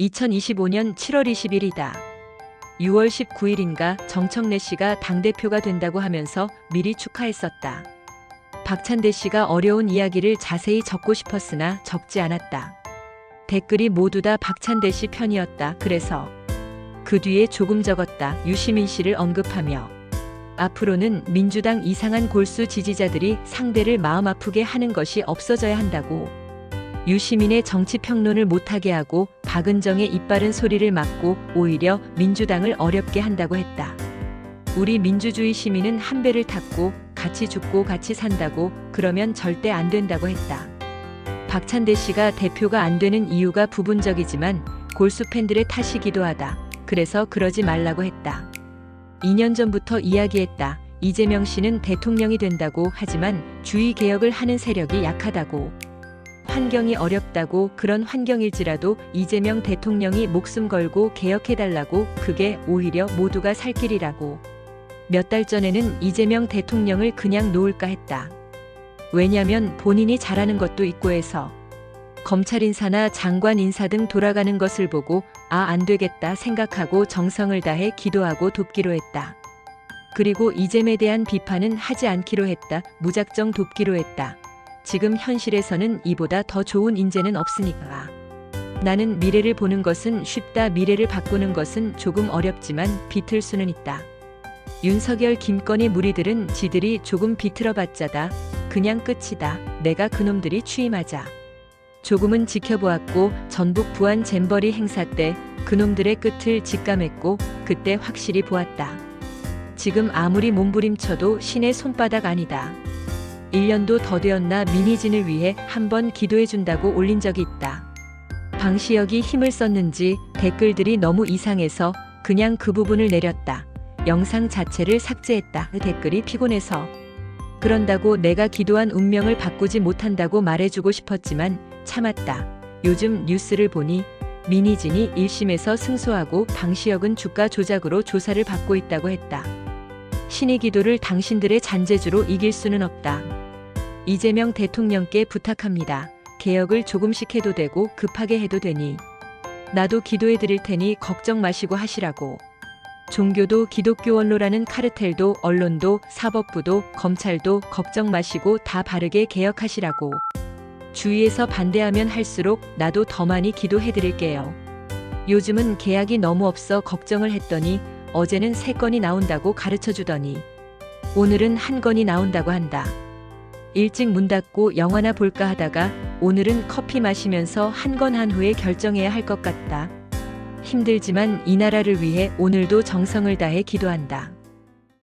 2025년 7월 20일이다. 6월 19일인가 정청래 씨가 당대표가 된다고 하면서 미리 축하했었다. 박찬대 씨가 어려운 이야기를 자세히 적고 싶었으나 적지 않았다. 댓글이 모두 다 박찬대 씨 편이었다. 그래서 그 뒤에 조금 적었다. 유시민 씨를 언급하며 앞으로는 민주당 이상한 골수 지지자들이 상대를 마음 아프게 하는 것이 없어져야 한다고 유시민의 정치 평론을 못하게 하고 박은정의 이빠른 소리를 막고 오히려 민주당을 어렵게 한다고 했다. 우리 민주주의 시민은 한 배를 탔고 같이 죽고 같이 산다고 그러면 절대 안 된다고 했다. 박찬대 씨가 대표가 안 되는 이유가 부분적이지만 골수 팬들의 탓이기도 하다. 그래서 그러지 말라고 했다. 2년 전부터 이야기했다. 이재명 씨는 대통령이 된다고 하지만 주의 개혁을 하는 세력이 약하다고. 환경이 어렵다고 그런 환경일지라도 이재명 대통령이 목숨 걸고 개혁해달라고 그게 오히려 모두가 살 길이라고. 몇 달 전에는 이재명 대통령을 그냥 놓을까 했다. 왜냐면 본인이 잘하는 것도 있고 해서. 검찰 인사나 장관 인사 등 돌아가는 것을 보고 아, 안 되겠다 생각하고 정성을 다해 기도하고 돕기로 했다. 그리고 이잼에 대한 비판은 하지 않기로 했다. 무작정 돕기로 했다. 지금 현실에서는 이보다 더 좋은 인재는 없으니까. 나는 미래를 보는 것은 쉽다. 미래를 바꾸는 것은 조금 어렵지만 비틀 수는 있다. 윤석열 김건희 무리들은 지들이 조금 비틀어봤자다. 그냥 끝이다. 내가 그놈들이 취임하자. 조금은 지켜보았고 전북 부안 잼버리 행사 때 그놈들의 끝을 직감했고 그때 확실히 보았다. 지금 아무리 몸부림쳐도 신의 손바닥 아니다. 1년도 더 되었나 미니진을 위해 한번 기도해준다고 올린 적이 있다. 방시혁이 힘을 썼는지 댓글들이 너무 이상해서 그냥 그 부분을 내렸다. 영상 자체를 삭제했다. 그 댓글이 피곤해서. 그런다고 내가 기도한 운명을 바꾸지 못한다고 말해주고 싶었지만 참았다. 요즘 뉴스를 보니 미니진이 1심에서 승소하고 방시혁은 주가 조작으로 조사를 받고 있다고 했다. 신의 기도를 당신들의 잔재주로 이길 수는 없다. 이재명 대통령께 부탁합니다. 개혁을 조금씩 해도 되고 급하게 해도 되니 나도 기도해 드릴 테니 걱정 마시고 하시라고. 종교도 기독교 원로라는 카르텔도 언론도 사법부도 검찰도 걱정 마시고 다 바르게 개혁하시라고. 주위에서 반대하면 할수록 나도 더 많이 기도해 드릴게요. 요즘은 계약이 너무 없어 걱정을 했더니 어제는 세 건이 나온다고 가르쳐 주더니 오늘은 한 건이 나온다고 한다. 일찍 문 닫고 영화나 볼까 하다가 오늘은 커피 마시면서 한 건 한 후에 결정해야 할 것 같다. 힘들지만 이 나라를 위해 오늘도 정성을 다해 기도한다.